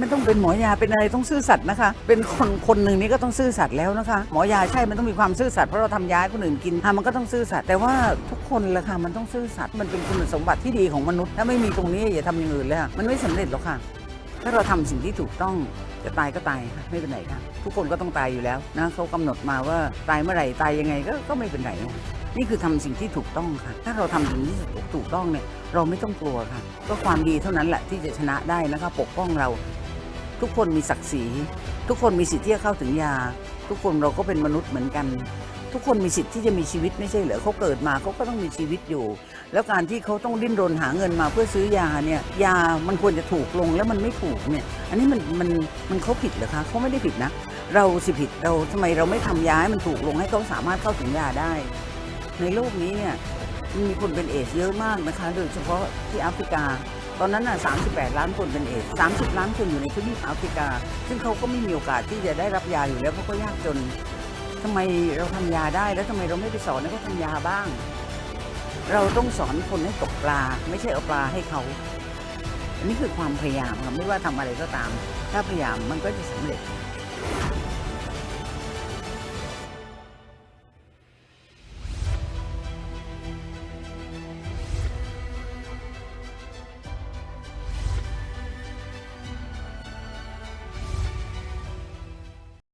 ไม่ต้องเป็นหมอยาเป็นอะไรต้องซื่อสัตย์นะคะ เป็นคนคนหนึ่งนี่ก็ต้องซื่อสัตย์แล้วนะคะ หมอยาใช่มันต้องมีความซื่อสัตย์เพราะเราทำยาให้คนอื่นกินอะมันก็ต้องซื่อสัตย์แต่ว่าทุกคนละค่ะมันต้องซื่อสัตย์มันเป็นคุณสมบัติที่ดีของมนุษย์ถ้าไม่มีตรงนี้อย่าทำอย่างอื่นเลยค่ะมันไม่สำเร็จหรอกค่ะ ถ้าเราทำสิ่งที่ถูกต้องจะตายก็ตายค่ะไม่เป็นไรค่ะ ทุกคนก็ต้องตายอยู่แล้วนะเขากำหนดมาว่าตายเมื่อไหร่ตายยังไงก็ก็ไม่เป็นไรนี่คือทำสิ่งที่ถูกต้องค่ะ ถ้าเราทำสิ่งที่ถูกต้องเนี่ยเราไม่ต้องกลัวค่ะ ก็ความดีเท่านั้นแหละที่จะชนะได้นะคะปกป้องเรา ทุกคนมีศักดิ์ศรี ทุกคนมีสิทธิ์ที่จะเข้าถึงยา ทุกคนเราก็เป็นมนุษย์เหมือนกัน ทุกคนมีสิทธิ์ที่จะมีชีวิตไม่ใช่เหรอเขาเกิดมาเขาก็ต้องมีชีวิตอยู่ แล้วการที่เขาต้องดิ้นรนหาเงินมาเพื่อซื้อยาเนี่ยยามันควรจะถูกลงแล้วมันไม่ถูกเนี่ยอันนี้มันมันมันเขาผิดเหรอคะเขาไม่ได้ผิดนะ เราสิผิดเราทำไมเราไม่ทำยาให้มันถูกลงให้เขาสามารถเข้าถึงยาได้ ในโลกนี้เนี่ยมีคนเป็นเอดส์เยอะมากนะคะ โดยเฉพาะที่แอฟริกา ตอนนั้นน่ะ 38 ล้านคนเป็นเอดส์30 ล้านคนอยู่ในทวีปแอฟริกา ซึ่งเขาก็ไม่มีโอกาสที่จะได้รับยาอยู่แล้วเพราะเขายากจนทำไมเราทำยาได้แล้วทำไมเราไม่ไปสอนให้เขาทำยาบ้าง เราต้องสอนคนให้ตกปลา ไม่ใช่เอาปลาให้เขาอันนี้คือความพยายามค่ะไม่ว่าทำอะไรก็ตาม ถ้าพยายามมันก็จะสำเร็จ